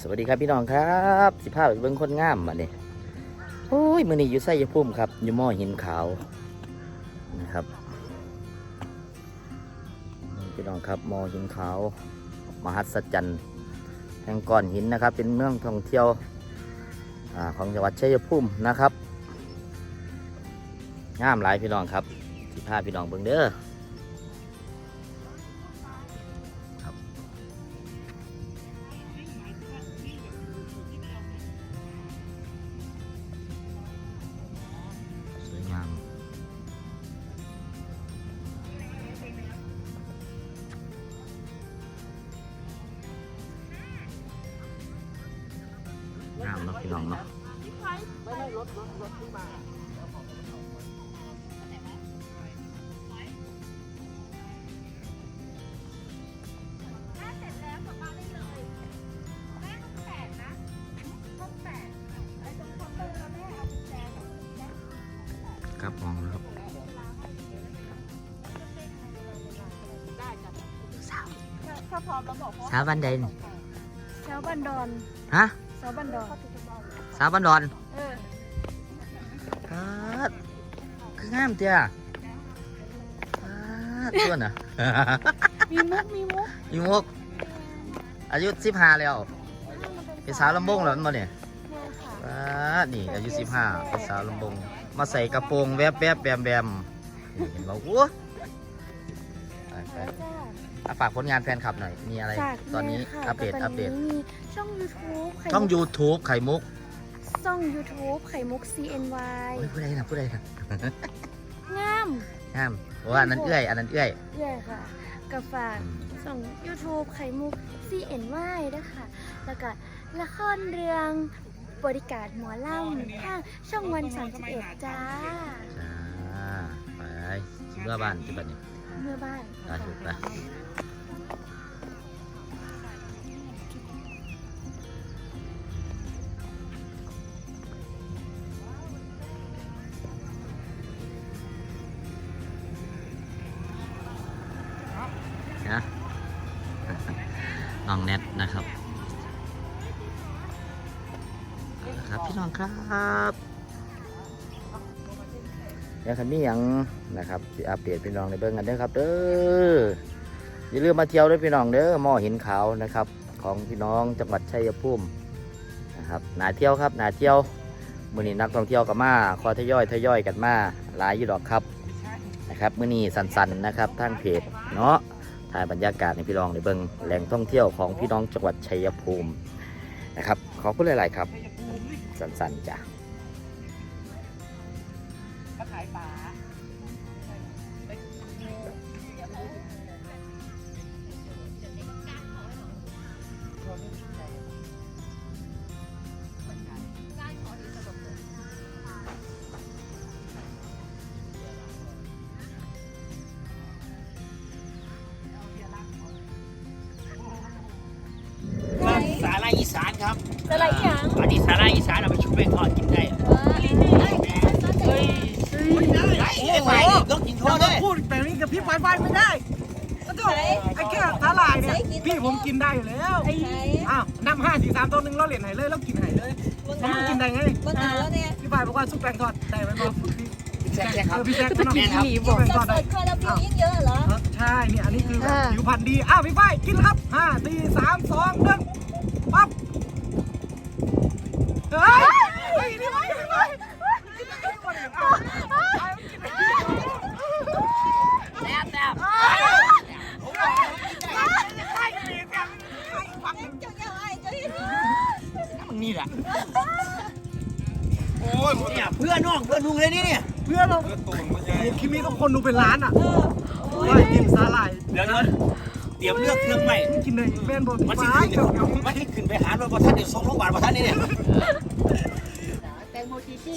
สวัสดีครับพี่น้องครับสิภาพเบิ้งคนงามมาเนี่ยโอ้ยมือนี้อยู่ไส้ยพุ่มครับอยู่หม้อหินขาวนะครับพี่น้องครับหม้อหินขาว มหัศจรรย์แห่งก้อนหินนะครับ เป็นเมืองท่องเที่ยวอของจังหวัดชัยภูมินะครับงามหลายพี่น้องครับสิภาพพี่น้องเบิ้งเด้อ ตกไอ้ตรงเคาน์เตอร์แล้วแม่เอากุญแจกับกุญแจครับมองนะครับได้จ้ะถ้าพร้อมแล้วบอกพ่อสาวบันไดนเช้าบันดอน ฮะเช้าบันดอน สาวบันดอนเออครับคืองามเจ้าครับส่วนอะ มีมุกมีมุกอีมุกอายุสิบห้าแล้วเป็นสาวลำบงแล้วมันบ่เนี่ยใช่ค่ะอ่านี่อายุสิบห้าเป็นสาวลำบง มาใส่กระโปรงแวบแวบแบมแบมนี่เห็นบอกโอ้ไปไปแล้วจ้า อะฝากผลงานแฟนคลับหน่อย มีอะไรฝากตอนนี้ด้วยค่ะอัปเดตตนอัปเดตนี้มีช่อง YouTube ไข่ช่องมุก YouTube ไข่มุก ช่อง YouTube ไข่มุก CNY โอ้ยผู้ใดนะผู้ใดนะงามห้ามว่าอันนั้นเอื้อยอันนั้นเอื้อย เย่ค่ะกับฝากอืมส่ง YouTube ไข่มุก CNY นะคะแล้วก็ละครเรื่องบริการหมอลำทางช่องวัน31จ้า จ้า ไปเมื่อบ้านที่บ้านนี่เมื่อบ้าน ไปถูกไป องแนทนะครับครับพี่น้องครับเดี๋ยวคันนี้ยังนะครับอัปเดตพี่น้องในเบิ้งกันเด้อครับเด้ออย่าลืมมาเที่ยวด้วยพี่น้องเด้อหม้อหินขาวนะครับ ของพี่น้องจังหวัดชัยภูมินะครับหนาเที่ยวครับหนาเที่ยวมื้อนี้นักท่องเที่ยวก็มาคอทยอยทยอยกันมาหลายอยู่ดอกครับนะครับมื้อนี้สันๆนะครับทางเพจเนาะ ถ่ายบรรยากาศในพี่น้องในเบิงแหล่งท่องเที่ยวของพี่น้องจังหวัดชัยภูมินะครับ ขอบคุณหลาย ๆ ครับ สั้น ๆจ้ะ อันนี้สาอีสานเอาไปชุบแป้งทอดกินได้เฮ้ยไอ้ต้องกินทอดด้วยพูดแบบนี้กับพี่ไฟไฟไม่ได้ก็ไอ้แค่สาหร่ายเนี่ยพี่ผมกินได้อยู่แล้วอ้าวนับห้าสี่สามตัวหนึ่งเราเหรียญไหนเลยแล้วกินไหนเลยมันกินได้ไงบนหนาแล้วเนี่ยพี่ไฟบอกว่าซุปแป้งทอดได้ไหมบอกพี่แซ่บๆครับพี่แจ๊คน้องแม่ครับแป้งทอดสได้ดคาราบิลยิ่งเยอะเหรอใช่เนี่ยอันนี้คือแบบผิวพรรณดีอ้าวพี่ไฟกินครับห้าสี่สามสองหนึ่งปั๊บ นี่ไฟนี่ไฟกินได้หมดเลยอ้าวแซ่บแซ่บเจ้าเจ้าไอ้เจ้าที่มึงนี่แหละ โอ้ยเนี่ยเพื่อนน้องเพื่อนลุงเลยนี่เนี่ย เพื่อนเราโอ้คิมิต้องคนดูเป็นล้านอะว่ากินสาหร่ายเดี๋ยวนั้นเตรียมเลือกเครื่องใหม่กินเลยแม่นบอกมันไฟสิขึ้นเดี๋ยวเดี๋ยวมันสิขึ้นไปหาโรงพยาบาลเดี๋ยวส่งโรงพยาบาลประท่านนี่เนี่ย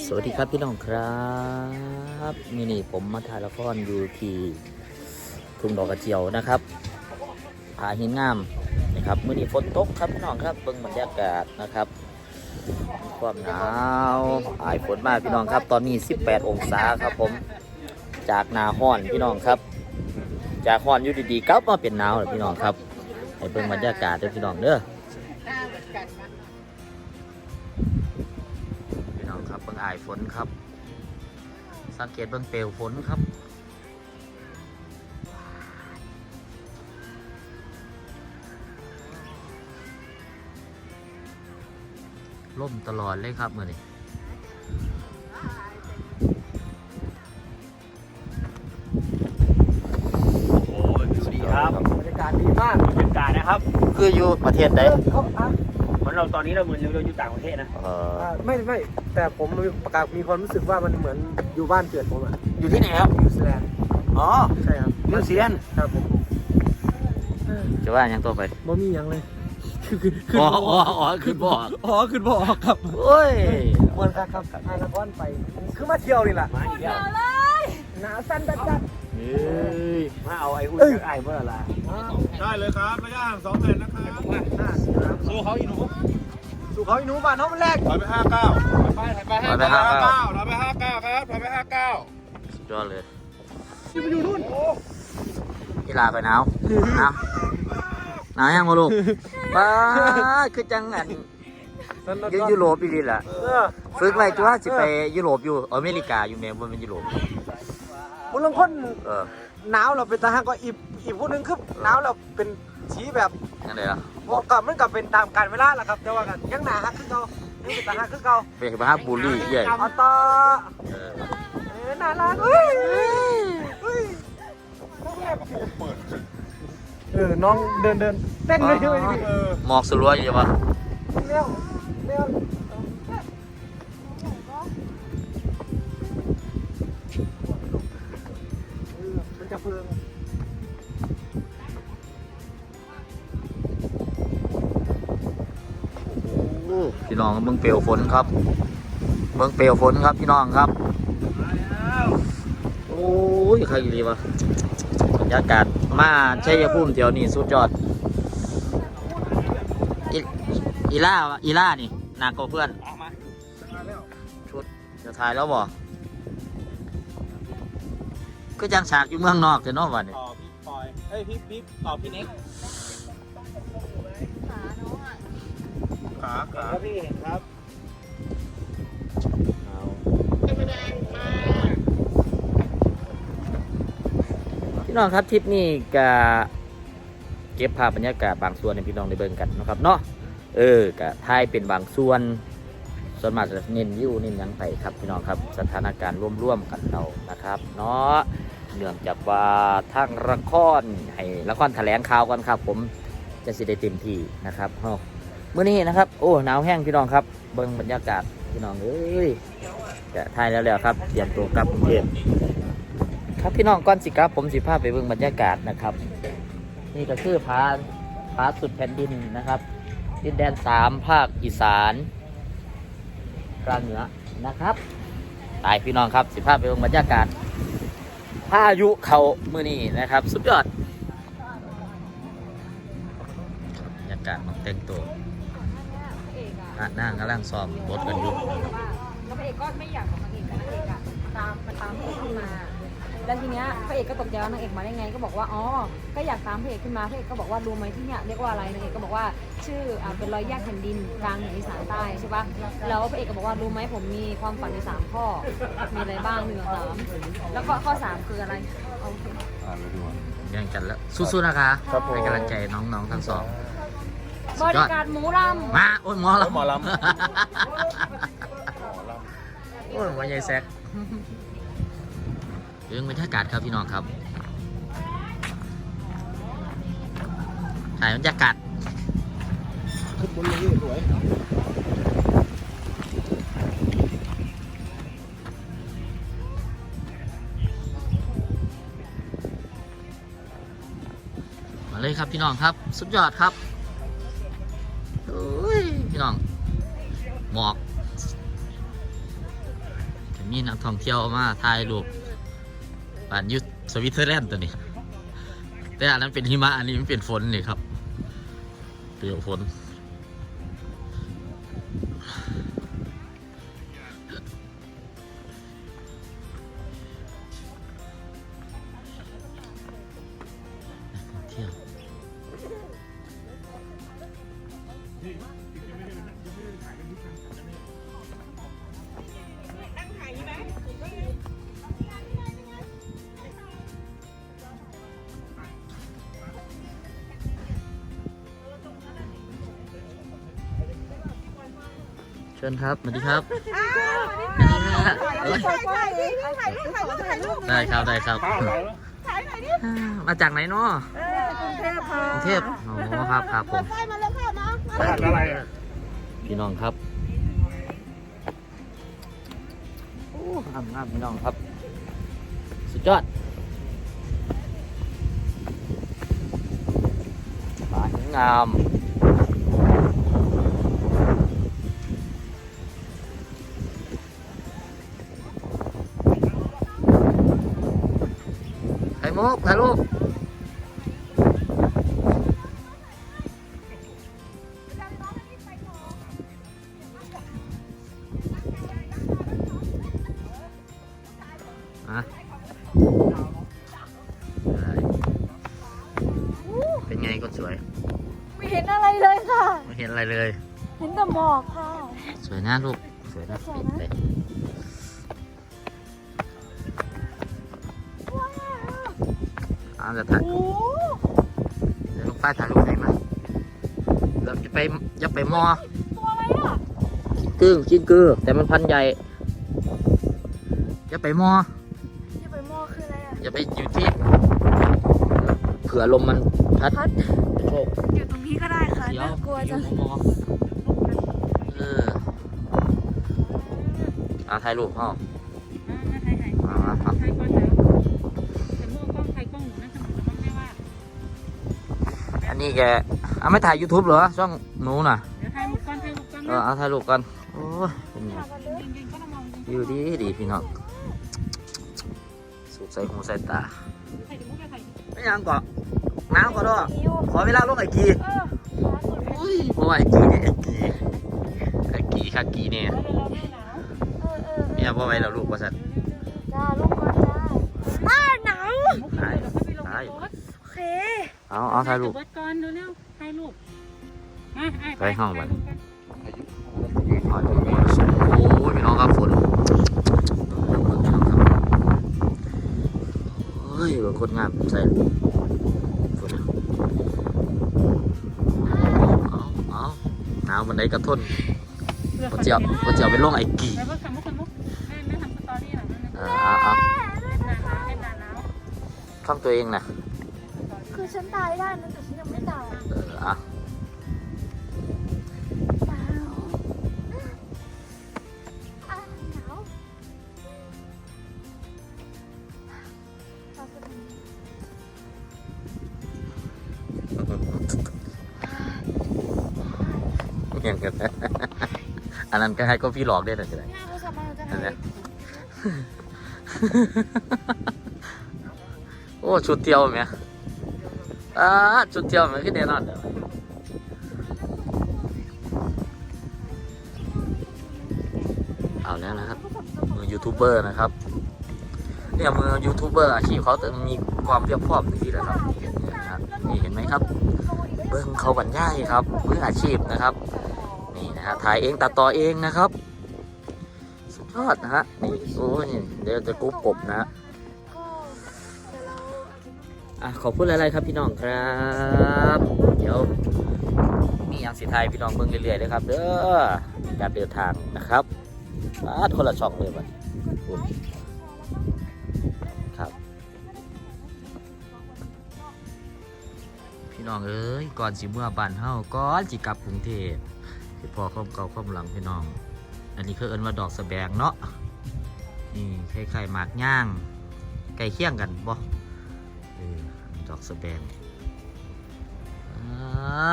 สวัสดีครับพี่น้องครับมินี่ผมมาถ่ายละครอยู่ที่ทุ่งดอกกระเจียวนะครับผาหินงามนะครับมื่อนี้ฝนตกครับพี่น้องครับเบิ่งบรรยากาศนะครับความหนาวอายฝนมากพี่น้องครับ ตอนนี้ 18 องศาครับผมจากหนาห้อนพี่น้องครับ จากห้อนอยู่ดีๆกลับมาเป็นหนาวเลยพี่น้องครับให้เบิ่งบรรยากาศเด้อพี่น้องเด้อ นครับ สังเกตเบิ่งเปลวฝนครับ ล่มตลอดเลยครับมือนี้โอ้ยสวัสดีครับบรรยากาศดีมากบรรยากาศนะครับ คืออยู่ประเทศใดเขาอะเหมือนเราตอนนี้เราเหมือนเราอยู่ต่างประเทศนะเอ่ออ่าไม่ไม่ แต่ผมมีประกาศมีความรู้สึกว่ามันเหมือนอยู่บ้านเกิดผมอะอยู่ที่ไหนครับ นิวซีแลนด์อ๋อ ใช่ครับนิวซีแลนด์ ครับผมจะว่าหยังตัวไปบ่มีหยังเลยคือคือคืออ๋ออ๋ออ๋อคือบอกอ๋อคือบ่ออกครับโอ้ยเหมือนครับครับอานครไป คือมาเที่ยวนี่แหละมาอีกแล้วหนาวสั้นจัดจัดเฮ้ยมาเอาไอ้อุ้ยจากไอ้เมื่อไหร่ได้เลยครับระยะห่างสองแผ่นนะครับสู้เขาอีหนู สู่เขาอีหนูบ้านเขามันแรกถอยไปห้าเก้าไปไปไปไปห้าเก้าถอยไปห้าเก้าครับถอยไปห้าเก้าสุดยอดเลยอยู่อยู่นู่นกีฬาไปหนาวหนาวหนาวยังมาลูกป้าดคือจังอันอยูยุโรปอีกทีล่ะเออฝึกไว้ตัวสิไปยุโรปอยู่อเมริกาอยู่แม่บ่เป็นยุโรปมุลงคนเออหนาวเราเป็นทหารก็อีกอีกผู้หนึงคือหนาวเราเป็นสีแบบ ยังไงล่ะบอกกับมันกับเป็นตามการเวลาแหละครับแต่ว่ากันยังหนาฮักคือเก่ายังเป็นทหารคือเก่าไปไปหาบูลลี่ใหญ่เอาต่อเออเอ้ยน่ารักเฮ้ยเฮ้ยเออน้องเดินเดินเต้นเลยด้วยเออหมอกสลัวอยู่ปะเร็วเร็วมันจะเฟือง พี่น้องเบิ่งเปลวฝนครับ เบิ่งเปลวฝนครับพี่น้องครับ โอ้ยใครดีวะบรรยากาศมาชัยภูมิแถวนี้สุดยอด อีล่าวะอีล่านี่หนักกว่าเพื่อนชุดจะถ่ายแล้วบ่ก็จังฉากอยู่เมืองนอกแต่นอกวันนี้ต่อพี่ปอยเอ้ยพี่พี่ต่อพี่เน็ก ขาขาครับพี่เห็นครับพี่น้องครับทริปนี้ก็เก็บภาพบรรยากาศบางส่วนให้พี่น้องได้เบิ่งกันเนาะครับเนาะเออก็ถ่ายเป็นบางส่วนส่วนมากจะเน้นวิวเน้นหยังไปครับพี่น้องครับสถานการณ์ร่วมๆกันเรานะครับเนาะเนื่องจากว่าทางละครให้ละครแถลงข่าวกันครับ ผมจะสิได้เต็มที่นะครับเฮา มื้อนี้นะครับ โอ้หนาวแห้งพี่น้องครับเบิ่งบรรยากาศพี่น้องเอ้ยจะถ่ายแล้วแล้วครับเตรียมตัวกลับกรุงเทพครับพี่น้องก่อนสิครับผมสิพาพไปเบิ่งบรรยากาศนะครับ นี่ก็คือผาผาสุดแผ่นดินนะครับ ดินแดนสามภาคอีสานกลางเหนือนะครับตายพี่น้องครับสิภาพไปลงบรรยากาศพายุเขามื่อนี้นะครับ สุดยอดบรรยากาศมันแต่งตัว อะนั่งกำลังซ้อมบทกันอยู่แล้วพระเอกก็ไม่อยากของนางเอกนางเอกอะตามมันตามพระเอกขึ้นมา แล้วทีเนี้ยพระเอกก็ตกใจว่านางเอกมาได้ไงก็บอกว่าอ๋อก็อยากตามพระเอกขึ้นมาพระเอกก็บอกว่ารู้ไหมที่เนี่ยเรียกว่าอะไรนางเอกก็บอกว่าชื่ออ่าเป็นรอยแยกแผ่นดินกลางเหนืออีสานใต้ใช่ปะแล้วพระเอกก็บอกว่ารู้ไหมผมมีความฝันในสามข้อมีอะไรบ้างหนึ่งสามแล้วก็ข้อสามคืออะไรโอเคยังกันแล้วสู้ๆนะคะ ครับผมให้กำลังใจน้องๆทั้งสอง บริการหมูรำมาโอ้ยหมอลำหมอลำ โอ้ยหมอใหญ่แซกเรื่องบรรยากาศครับพี่น้องครับถ่ายบรรยากาศขึ้นบนเลยสวยมาเลยครับพี่น้องครับ สุดยอดครับโอ้ย พี่น้อง หมอกจะมีนักท่องเที่ยวมาถ่ายรูปบ้านยุทสวิตเซอร์แลนด์ตัวนี้ แต่อันนั้นเป็นหิมะอันนี้มันเป็นฝนนี่ครับเปลวฝน เชิญครับสวัสดีครับสวัสดีครับเอ้ยถ่ายรูปถ่ายรูปถ่ายรูปได้ครับได้ครับถ่ายหน่อยดิมาจากไหนเนาะเออกรุงเทพค่ะกรุงเทพอ๋อครับครับผมไฟมาแล้วค่ะน้องอะไรอะพี่น้องครับโอ้งามงามพี่น้องครับ สุดยอดปลาหินงาม มุกถ่ายรูปอะได้เป็นไงคนสวย ไม่เห็นอะไรเลยค่ะ ไม่เห็นอะไรเลย เห็นแต่หมอกค่ะ สวยนะลูก สวยนะสวยปิดนะ อาจะถ่ายโอ้เดี๋ยวลูกป้าถ่ายรูปให้มาเราจะไปจะไปมอตัวอะไรอะกึ้งจิ้งกือแต่มันพันใหญ่จะไปมออย่าไปมอคืออะไรอะอย่าไปอยู่ที่เผื่อลมมันพัดพัดโชคอยู่ตรงนี้ก็ได้ค่ะเดี๋ยวน่ากลัวจังอยู่มอเออเอาถ่ายรูปพ่อเอาเอาเอาอัน นี้แกเอาไม่ถ่าย YouTube เหรอ ช่องหนูน่ะเออเอาถ่ายรูปก่อนโอ้ยเป็นไงอยู่ดีดีพี่น้องสูบใส่หูใส่ตาไม่ยังก่อนน้ำก่อนด้วยขอเวลาลงไอกีอุ้ยเพราะว่าไอกีเนี่ยไอกีไอกีคักกีเนี่ยเออเออเนี่ยพอไว้แล้วลูกว่าสัตว์จ้าลูกก่อนจ้าอ้าหนาวตายตายโอเคเอาเอาถ่ายรูปเบิดก่อน เร็วๆถ่ายรูปมาอ้ายไปห้องไปถ่ายรูปกันโอ้ยพี่น้องครับฝนเฮ้ยบางคนงามใส่ฝนเอาเอาหนาวมันได้กระทนพอเจียวพอเจียวไปลงไอกีไปเบิดคำมุกคำมุกแม่แม่ทำสตอรี่หลังนั้นนะเออเอาเอาเล่นนานแล้วเล่นนานแล้วช่องตัวเองนะคือฉันตายได้นะ เอาสักทีเห็นกันอันนั้นก็ให้ก็พี่หลอกได้เลยใช่ไหมเนี่ยโทรศัพท์มาเราจะอันถ่ายเนี้ยโอ้ชุดเที่ยวไหมอ่าชุดเที่ยวมันก็แน่นอนเด้อเอาแล้วนะครับมือยูทูบเบอร์นะครับ เนี่ยมือยูทูบเบอร์อาชีพเขาจะมีความเรียบพร้อมอย่างนี้แหละครับเนี่ยนะครับนี่เห็นไหมครับ เบิ้งเขาบรรยายครับมืออาชีพนะครับ นี่นะฮะถ่ายเองตัดต่อเองนะครับ สุดยอดนะฮะนี่โอ้ยเดี๋ยวจะกรุ๊ปกบนะฮะอะขอบคุณหลายๆครับพี่น้องครับ เดี๋ยวมีอย่างสิไทยพี่น้องเบิ่งเรื่อยๆเลยครับเด้อการเดินทางนะครับมาดคนละช่องเลยมัน พี่น้องเอ้ยก่อนสิเมื่อบ้านเฮาก่อนสิกลับกรุงเทพสิพอข้อมเก่าข้อมหลังพี่น้อง อันนี้คือเอิ้นว่าดอกสะแบงเนาะนี่คล้ายๆหมากย่างไก่เคี่ยงกันบ่เออดอกสะแบงอ่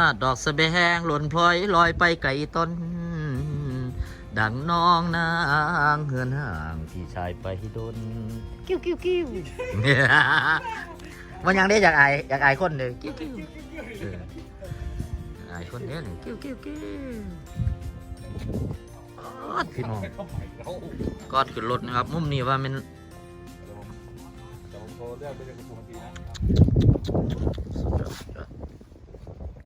าดอกสะแบงหล่นพลอยลอยไปไกลต้น ดังน้องนางเฮือนห่างที่ชายไปดนกิ้วกิ้วกิ้ว มันยังได้อยากอายอยากอายคนเลยกิ้วกิ้วเอออายคนเนี้ยกิ้วกิ้วกิ้วอ๊อดพี่น้องกอดขึ้นรถนะครับ มุมนี้ว่ามันสุดยอดสุดยอด